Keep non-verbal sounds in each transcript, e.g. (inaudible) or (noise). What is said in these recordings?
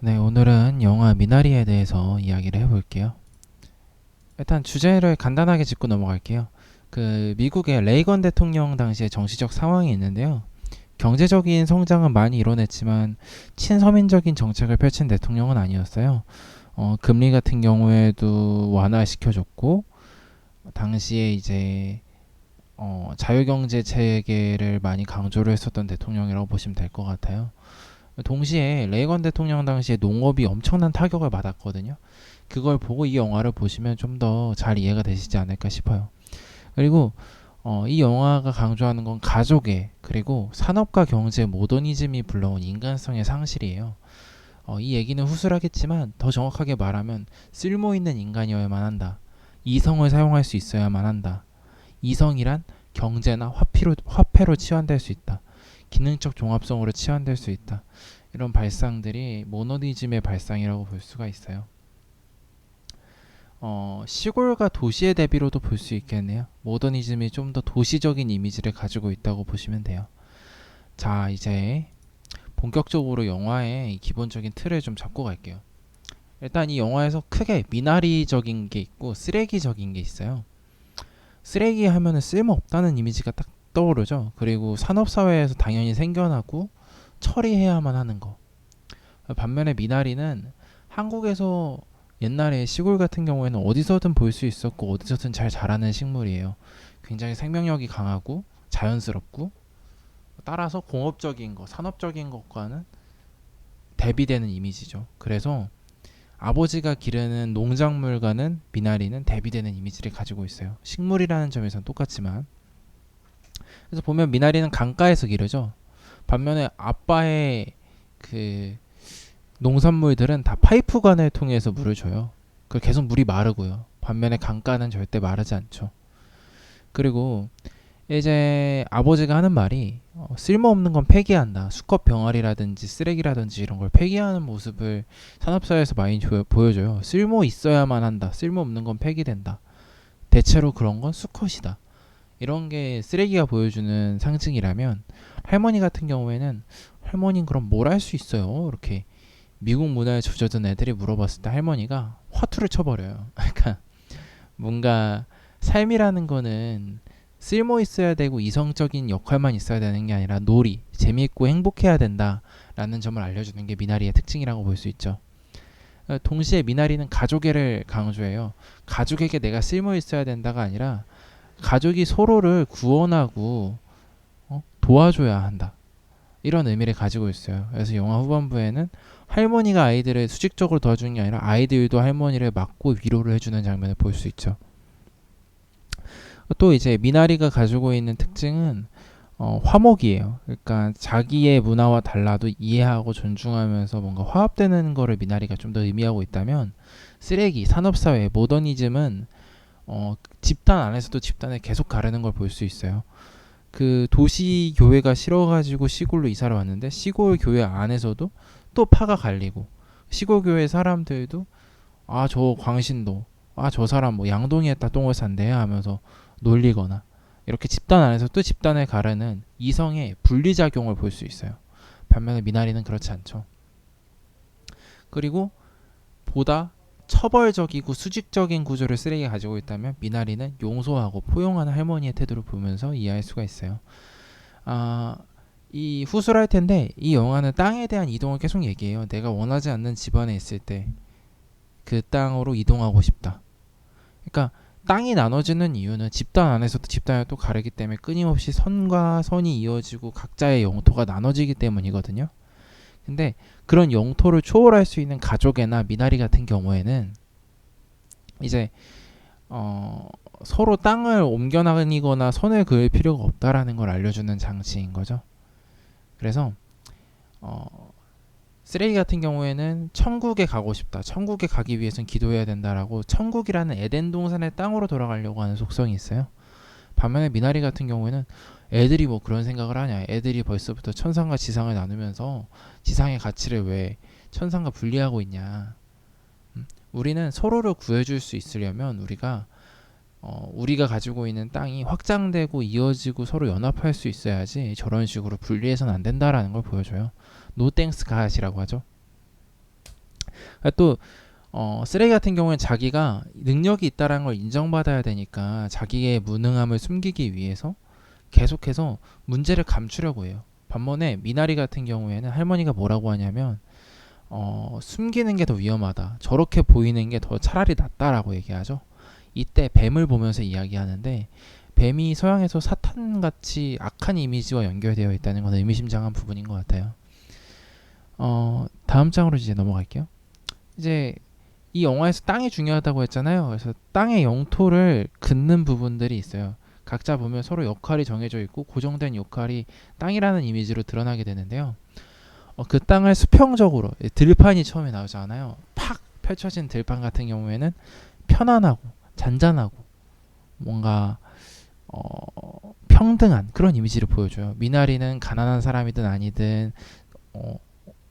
네, 오늘은 영화 미나리에 대해서 이야기를 해볼게요. 일단 주제를 간단하게 짚고 넘어갈게요. 그 미국의 레이건 대통령 당시의 정치적 상황이 있는데요. 경제적인 성장은 많이 이뤄냈지만 친서민적인 정책을 펼친 대통령은 아니었어요. 어, 금리 같은 경우에도 완화시켜줬고 당시에 이제 어, 자유경제 체계를 많이 강조를 했었던 대통령이라고 보시면 될 것 같아요. 동시에 레이건 대통령 당시에 농업이 엄청난 타격을 받았거든요. 그걸 보고 이 영화를 보시면 좀 더 잘 이해가 되시지 않을까 싶어요. 그리고 어, 이 영화가 강조하는 건 가족의 그리고 산업과 경제 모더니즘이 불러온 인간성의 상실이에요. 어, 이 얘기는 후술하겠지만 더 정확하게 말하면 쓸모 있는 인간이어야만 한다. 이성을 사용할 수 있어야만 한다. 이성이란 경제나 화폐로, 화폐로 치환될 수 있다. 기능적 종합성으로 치환될 수 있다. 이런 발상들이 모노니즘의 발상이라고 볼 수가 있어요. 어, 시골과 도시의 대비로도 볼 수 있겠네요. 모더니즘이 좀 더 도시적인 이미지를 가지고 있다고 보시면 돼요. 자, 이제 본격적으로 영화의 기본적인 틀을 좀 잡고 갈게요. 일단 이 영화에서 크게 미나리적인 게 있고 쓰레기적인 게 있어요. 쓰레기 하면은 쓸모 없다는 이미지가 딱 떠오르죠. 그리고 산업사회에서 당연히 생겨나고 처리해야만 하는 거. 반면에 미나리는 한국에서 옛날에 시골 같은 경우에는 어디서든 볼 수 있었고 어디서든 잘 자라는 식물이에요. 굉장히 생명력이 강하고 자연스럽고 따라서 공업적인 거, 산업적인 것과는 대비되는 이미지죠. 그래서 아버지가 기르는 농작물과는 미나리는 대비되는 이미지를 가지고 있어요. 식물이라는 점에서는 똑같지만 그래서 보면 미나리는 강가에서 기르죠. 반면에 아빠의 그 농산물들은 다 파이프관을 통해서 물을 줘요. 그 계속 물이 마르고요. 반면에 강가는 절대 마르지 않죠. 그리고 이제 아버지가 하는 말이 어, 쓸모없는 건 폐기한다. 수컷 병아리라든지 쓰레기라든지 이런 걸 폐기하는 모습을 산업사회에서 많이 조, 보여줘요. 쓸모 있어야만 한다. 쓸모없는 건 폐기된다. 대체로 그런 건 수컷이다. 이런 게 쓰레기가 보여주는 상징이라면 할머니 같은 경우에는 할머니는 그럼 뭘 할 수 있어요? 이렇게 미국 문화에 젖어든 애들이 물어봤을 때 할머니가 화투를 쳐버려요. (laughs) 그러니까 뭔가 삶이라는 거는 쓸모 있어야 되고 이성적인 역할만 있어야 되는 게 아니라 놀이, 재미있고 행복해야 된다라는 점을 알려주는 게 미나리의 특징이라고 볼 수 있죠. 어, 동시에 미나리는 가족애를 강조해요. 가족에게 내가 쓸모 있어야 된다가 아니라 가족이 서로를 구원하고 어? 도와줘야 한다. 이런 의미를 가지고 있어요. 그래서 영화 후반부에는 할머니가 아이들을 수직적으로 도와주는 게 아니라 아이들도 할머니를 맞고 위로를 해주는 장면을 볼 수 있죠. 또 이제 미나리가 가지고 있는 특징은 어, 화목이에요. 그러니까 자기의 문화와 달라도 이해하고 존중하면서 뭔가 화합되는 거를 미나리가 좀 더 의미하고 있다면 쓰레기, 산업사회, 모더니즘은 어, 집단 안에서도 집단을 계속 가르는 걸 볼 수 있어요. 그 도시 교회가 싫어가지고 시골로 이사를 왔는데 시골 교회 안에서도 또 파가 갈리고 시골 교회 사람들도 아 저 광신도 아 저 사람 뭐 양동이에다 똥을 싼대 하면서 놀리거나 이렇게 집단 안에서 또 집단을 가르는 이성의 분리작용을 볼 수 있어요. 반면에 미나리는 그렇지 않죠. 그리고 보다 처벌적이고 수직적인 구조를 쓰레기가 가지고 있다면 미나리는 용서하고 포용하는 할머니의 태도를 보면서 이해할 수가 있어요. 아, 이 후술할 텐데 이 영화는 땅에 대한 이동을 계속 얘기해요. 내가 원하지 않는 집안에 있을 때 그 땅으로 이동하고 싶다. 그러니까 땅이 나눠지는 이유는 집단 안에서도 집단을 또 가르기 때문에 끊임없이 선과 선이 이어지고 각자의 영토가 나눠지기 때문이거든요. 근데 그런 영토를 초월할 수 있는 가족애나 미나리 같은 경우에는 이제 어 서로 땅을 옮겨 나가거나 선을 그을 필요가 없다라는 걸 알려주는 장치인 거죠. 그래서 어 쓰레기 같은 경우에는 천국에 가고 싶다. 천국에 가기 위해선 기도해야 된다라고 천국이라는 에덴 동산의 땅으로 돌아가려고 하는 속성이 있어요. 반면에 미나리 같은 경우에는 애들이 뭐 그런 생각을 하냐. 애들이 벌써부터 천상과 지상을 나누면서 지상의 가치를 왜 천상과 분리하고 있냐. 음, 우리는 서로를 구해줄 수 있으려면 우리가 어, 우리가 가지고 있는 땅이 확장되고 이어지고 서로 연합할 수 있어야지 저런 식으로 분리해서는 안 된다라는 걸 보여줘요. 노 땡스 가시라고 하죠. 그러니까 또 어, 쓰레기 같은 경우는 자기가 능력이 있다라는 걸 인정받아야 되니까 자기의 무능함을 숨기기 위해서 계속해서 문제를 감추려고 해요. 반면에 미나리 같은 경우에는 할머니가 뭐라고 하냐면 어, 숨기는 게 더 위험하다. 저렇게 보이는 게 더 차라리 낫다라고 얘기하죠. 이때 뱀을 보면서 이야기하는데 뱀이 서양에서 사탄같이 악한 이미지와 연결되어 있다는 건 의미심장한 부분인 것 같아요. 어, 다음 장으로 이제 넘어갈게요. 이제 이 영화에서 땅이 중요하다고 했잖아요. 그래서 땅의 영토를 긋는 부분들이 있어요. 각자 보면 서로 역할이 정해져 있고 고정된 역할이 땅이라는 이미지로 드러나게 되는데요. 어, 그 땅을 수평적으로 예, 들판이 처음에 나오잖아요. 팍 펼쳐진 들판 같은 경우에는 편안하고 잔잔하고 뭔가 어, 평등한 그런 이미지를 보여줘요. 미나리는 가난한 사람이든 아니든 어,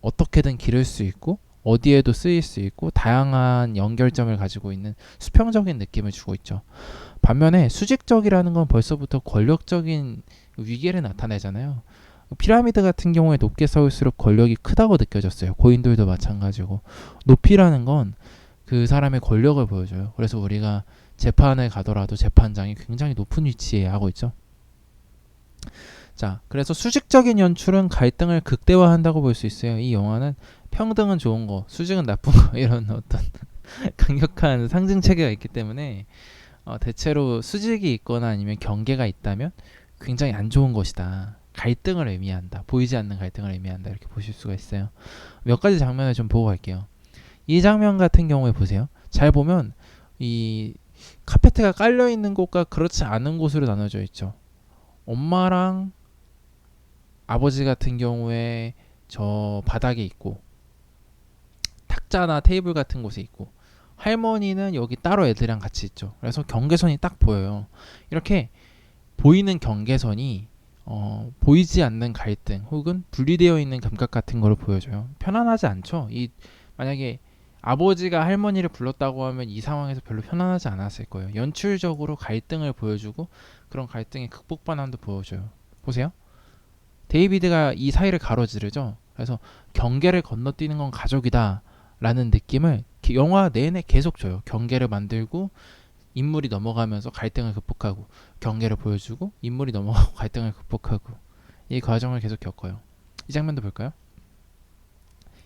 어떻게든 기를 수 있고 어디에도 쓰일 수 있고 다양한 연결점을 가지고 있는 수평적인 느낌을 주고 있죠. 반면에 수직적이라는 건 벌써부터 권력적인 위계를 나타내잖아요. 피라미드 같은 경우에 높게 서울수록 권력이 크다고 느껴졌어요. 고인돌도 마찬가지고 높이라는 건 그 사람의 권력을 보여줘요. 그래서 우리가 재판을 가더라도 재판장이 굉장히 높은 위치에 하고 있죠. 자, 그래서 수직적인 연출은 갈등을 극대화한다고 볼 수 있어요. 이 영화는 평등은 좋은 거, 수직은 나쁜 거 (laughs) 이런 어떤 (laughs) 강력한 상징 체계가 있기 때문에 어, 대체로 수직이 있거나 아니면 경계가 있다면 굉장히 안 좋은 것이다. 갈등을 의미한다. 보이지 않는 갈등을 의미한다. 이렇게 보실 수가 있어요. 몇 가지 장면을 좀 보고 갈게요. 이 장면 같은 경우에 보세요. 잘 보면 이 카페트가 깔려 있는 곳과 그렇지 않은 곳으로 나눠져 있죠. 엄마랑 아버지 같은 경우에 저 바닥에 있고 탁자나 테이블 같은 곳에 있고 할머니는 여기 따로 애들이랑 같이 있죠. 그래서 경계선이 딱 보여요. 이렇게 보이는 경계선이 어, 보이지 않는 갈등 혹은 분리되어 있는 감각 같은 걸 보여줘요. 편안하지 않죠. 이 만약에 아버지가 할머니를 불렀다고 하면 이 상황에서 별로 편안하지 않았을 거예요. 연출적으로 갈등을 보여주고 그런 갈등의 극복 반환도 보여줘요. 보세요. 데이비드가 이 사이를 가로지르죠. 그래서 경계를 건너뛰는 건 가족이다. 라는 느낌을 영화 내내 계속 줘요. 경계를 만들고 인물이 넘어가면서 갈등을 극복하고 경계를 보여주고 인물이 넘어가고 (laughs) 갈등을 극복하고 이 과정을 계속 겪어요. 이 장면도 볼까요?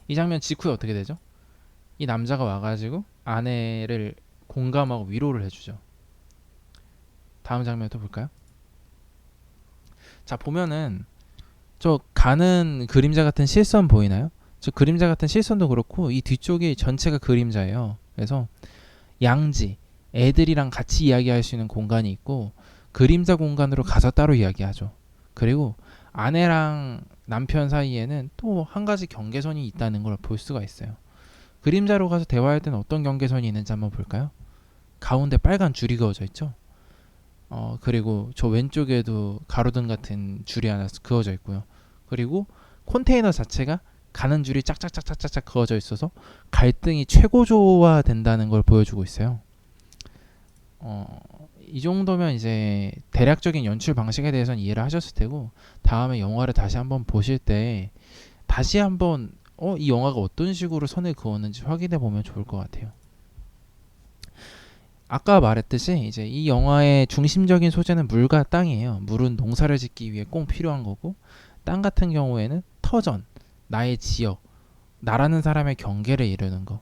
이 장면 직후에 어떻게 되죠? 이 남자가 와가지고 아내를 공감하고 위로를 해주죠. 다음 장면 또 볼까요? 자 보면은 저 가는 그림자 같은 실선 보이나요? 저 그림자 같은 실선도 그렇고 이 뒤쪽이 전체가 그림자예요. 그래서 양지 애들이랑 같이 이야기할 수 있는 공간이 있고 그림자 공간으로 가서 따로 이야기하죠. 그리고 아내랑 남편 사이에는 또 한 가지 경계선이 있다는 걸 볼 수가 있어요. 그림자로 가서 대화할 때는 어떤 경계선이 있는지 한번 볼까요? 가운데 빨간 줄이 그어져 있죠. 어 그리고 저 왼쪽에도 가로등 같은 줄이 하나 그어져 있고요. 그리고 컨테이너 자체가 가는 줄이 짝짝짝짝짝짝 그어져 있어서 갈등이 최고조화 된다는 걸 보여주고 있어요. 어, 이 정도면 이제 대략적인 연출 방식에 대해서는 이해를 하셨을 테고 다음에 영화를 다시 한번 보실 때 다시 한번 어, 이 영화가 어떤 식으로 선을 그었는지 확인해 보면 좋을 것 같아요. 아까 말했듯이 이제 이 영화의 중심적인 소재는 물과 땅이에요. 물은 농사를 짓기 위해 꼭 필요한 거고 땅 같은 경우에는 터전, 나의 지역, 나라는 사람의 경계를 이루는 거.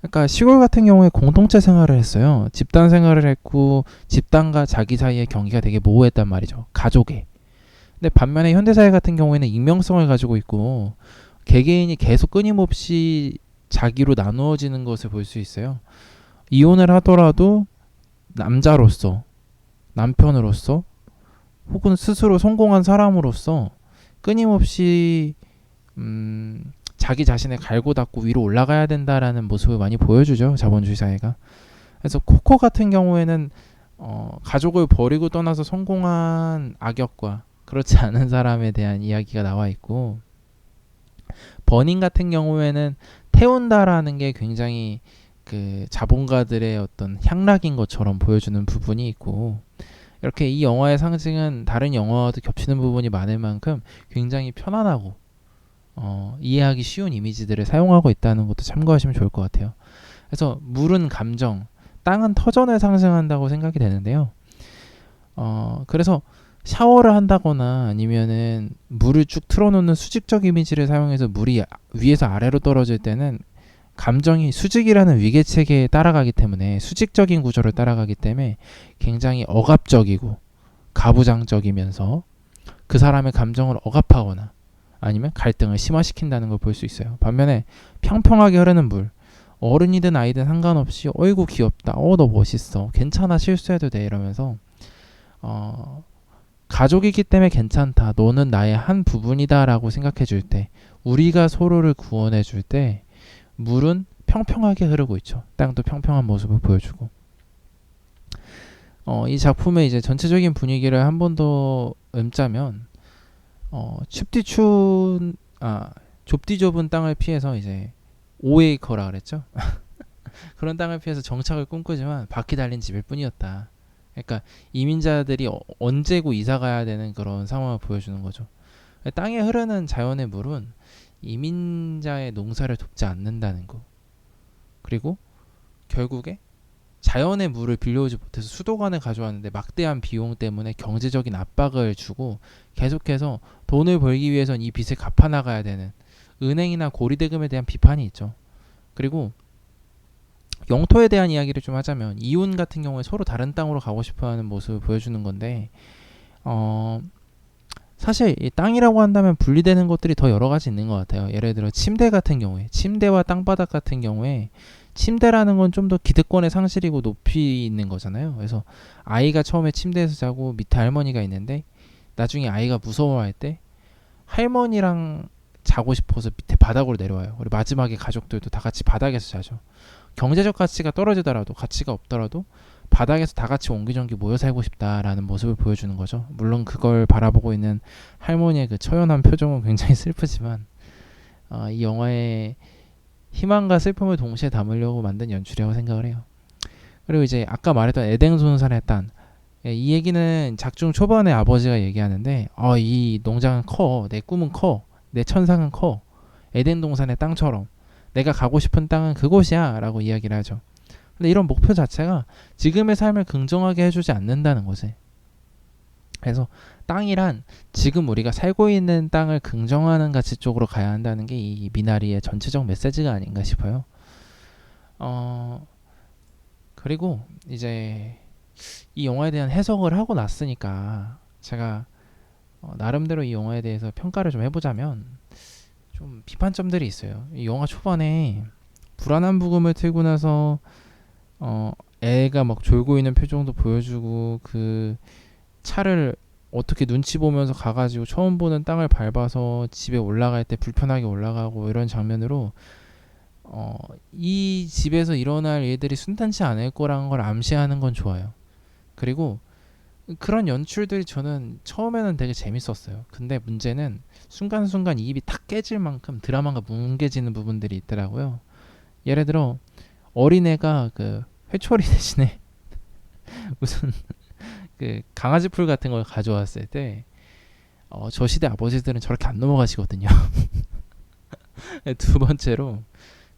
그러니까 시골 같은 경우에 공동체 생활을 했어요. 집단 생활을 했고 집단과 자기 사이의 경계가 되게 모호했단 말이죠. 가족에. 근데 반면에 현대 사회 같은 경우에는 익명성을 가지고 있고 개개인이 계속 끊임없이 자기로 나누어지는 것을 볼 수 있어요. 이혼을 하더라도 남자로서 남편으로서 혹은 스스로 성공한 사람으로서 끊임없이 음, 자기 자신을 갈고 닦고 위로 올라가야 된다라는 모습을 많이 보여주죠 자본주의 사회가. 그래서 코코 같은 경우에는 어, 가족을 버리고 떠나서 성공한 악역과 그렇지 않은 사람에 대한 이야기가 나와 있고 버닝 같은 경우에는 태운다라는 게 굉장히 그 자본가들의 어떤 향락인 것처럼 보여주는 부분이 있고 이렇게 이 영화의 상징은 다른 영화와도 겹치는 부분이 많을 만큼 굉장히 편안하고 어, 이해하기 쉬운 이미지들을 사용하고 있다는 것도 참고하시면 좋을 것 같아요. 그래서 물은 감정, 땅은 터전을 상징한다고 생각이 되는데요. 어, 그래서 샤워를 한다거나 아니면은 물을 쭉 틀어놓는 수직적 이미지를 사용해서 물이 아- 위에서 아래로 떨어질 때는 감정이 수직이라는 위계 체계에 따라가기 때문에 수직적인 구조를 따라가기 때문에 굉장히 억압적이고 가부장적이면서 그 사람의 감정을 억압하거나 아니면 갈등을 심화시킨다는 걸 볼 수 있어요. 반면에 평평하게 흐르는 물, 어른이든 아이든 상관없이 어이구 귀엽다, 어 너 멋있어, 괜찮아 실수해도 돼 이러면서 어 가족이기 때문에 괜찮다, 너는 나의 한 부분이다라고 생각해 줄 때, 우리가 서로를 구원해 줄 때 물은 평평하게 흐르고 있죠. 땅도 평평한 모습을 보여주고. 어, 이 작품의 이제 전체적인 분위기를 한 번 더 읊자면 어, 춥디 추운 아 좁디 좁은 땅을 피해서 이제 오에이커라 그랬죠. (laughs) 그런 땅을 피해서 정착을 꿈꾸지만 바퀴 달린 집일 뿐이었다. 그러니까 이민자들이 어- 언제고 이사 가야 되는 그런 상황을 보여주는 거죠. 땅에 흐르는 자연의 물은 이민자의 농사를 돕지 않는다는 거. 그리고 결국에 자연의 물을 빌려오지 못해서 수도관을 가져왔는데 막대한 비용 때문에 경제적인 압박을 주고 계속해서 돈을 벌기 위해선 이 빚을 갚아 나가야 되는 은행이나 고리대금에 대한 비판이 있죠. 그리고 영토에 대한 이야기를 좀 하자면 이혼 같은 경우에 서로 다른 땅으로 가고 싶어하는 모습을 보여주는 건데 어 사실 이 땅이라고 한다면 분리되는 것들이 더 여러 가지 있는 것 같아요. 예를 들어 침대 같은 경우에 침대와 땅바닥 같은 경우에 침대라는 건 좀 더 기득권의 상실이고 높이 있는 거잖아요. 그래서 아이가 처음에 침대에서 자고 밑에 할머니가 있는데 나중에 아이가 무서워할 때 할머니랑 자고 싶어서 밑에 바닥으로 내려와요. 우리 마지막에 가족들도 다 같이 바닥에서 자죠. 경제적 가치가 떨어지더라도 가치가 없더라도 바닥에서 다 같이 옹기종기 모여 살고 싶다라는 모습을 보여주는 거죠. 물론 그걸 바라보고 있는 할머니의 그 처연한 표정은 굉장히 (laughs) 슬프지만 어, 이 영화의 희망과 슬픔을 동시에 담으려고 만든 연출이라고 생각을 해요. 그리고 이제 아까 말했던 에덴 손산의 딸. 예, 이 얘기는 작중 초반에 아버지가 얘기하는데 어, 이 농장은 커. 내 꿈은 커. 내 천상은 커. 에덴 동산의 땅처럼 내가 가고 싶은 땅은 그곳이야 라고 이야기를 하죠. 근데 이런 목표 자체가 지금의 삶을 긍정하게 해주지 않는다는 거지. 그래서 땅이란 지금 우리가 살고 있는 땅을 긍정하는 가치 쪽으로 가야 한다는 게 이 미나리의 전체적 메시지가 아닌가 싶어요. 어 그리고 이제 이 영화에 대한 해석을 하고 났으니까 제가 어, 나름대로 이 영화에 대해서 평가를 좀 해보자면 좀 비판점들이 있어요. 이 영화 초반에 불안한 부금을 틀고 나서 어 애가 막 졸고 있는 표정도 보여주고 그 차를 어떻게 눈치 보면서 가가지고 처음 보는 땅을 밟아서 집에 올라갈 때 불편하게 올라가고 이런 장면으로 어, 이 집에서 일어날 일들이 순탄치 않을 거라는 걸 암시하는 건 좋아요. 그리고 그런 연출들이 저는 처음에는 되게 재밌었어요. 근데 문제는 순간순간 이 입이 탁 깨질 만큼 드라마가 뭉개지는 부분들이 있더라고요. 예를 들어 어린애가 그 회초리 대신에 (laughs) 무슨 그 강아지 풀 같은 걸 가져왔을 때 어, 저 시대 아버지들은 저렇게 안 넘어가시거든요. (laughs) 두 번째로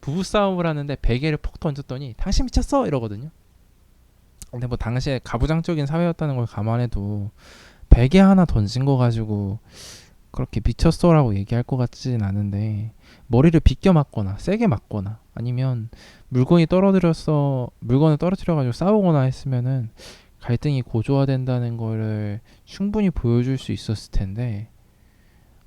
부부 싸움을 하는데 베개를 폭 던졌더니 당신 미쳤어 이러거든요. 근데 뭐 당시에 가부장적인 사회였다는 걸 감안해도 베개 하나 던진 거 가지고 그렇게 미쳤어라고 얘기할 것 같진 않은데 머리를 비껴 맞거나 세게 맞거나 아니면 물건이 떨어뜨렸어 물건을 떨어뜨려 가지고 싸우거나 했으면은 갈등이 고조화된다는 거를 충분히 보여줄 수 있었을 텐데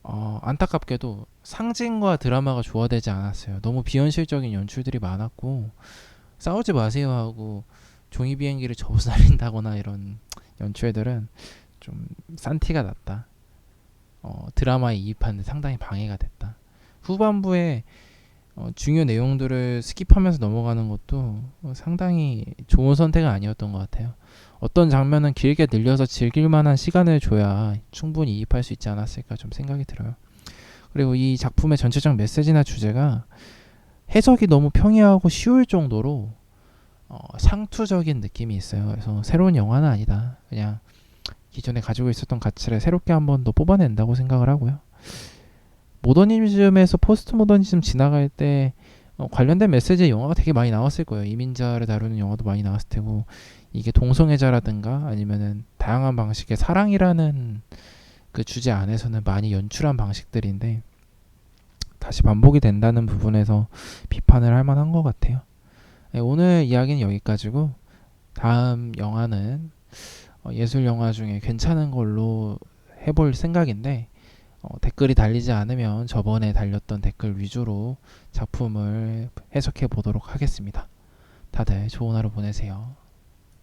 어, 안타깝게도 상징과 드라마가 조화되지 않았어요. 너무 비현실적인 연출들이 많았고 싸우지 마세요 하고 종이 비행기를 접어서 날린다거나 이런 연출들은 좀 싼티가 났다. 어, 드라마에 이입하는데 상당히 방해가 됐다. 후반부에 어, 중요 내용들을 스킵하면서 넘어가는 것도 어, 상당히 좋은 선택은 아니었던 것 같아요. 어떤 장면은 길게 늘려서 즐길 만한 시간을 줘야 충분히 이입할 수 있지 않았을까 좀 생각이 들어요. 그리고 이 작품의 전체적 메시지나 주제가 해석이 너무 평이하고 쉬울 정도로 어, 상투적인 느낌이 있어요. 그래서 새로운 영화는 아니다. 그냥 기존에 가지고 있었던 가치를 새롭게 한 번 더 뽑아낸다고 생각을 하고요. 모더니즘에서 포스트 모더니즘 지나갈 때 어, 관련된 메시지의 영화가 되게 많이 나왔을 거예요. 이민자를 다루는 영화도 많이 나왔을 테고 이게 동성애자라든가 아니면은 다양한 방식의 사랑이라는 그 주제 안에서는 많이 연출한 방식들인데 다시 반복이 된다는 부분에서 비판을 할 만한 것 같아요. 네, 오늘 이야기는 여기까지고 다음 영화는 어, 예술 영화 중에 괜찮은 걸로 해볼 생각인데 어, 댓글이 달리지 않으면 저번에 달렸던 댓글 위주로 작품을 해석해 보도록 하겠습니다. 다들 좋은 하루 보내세요.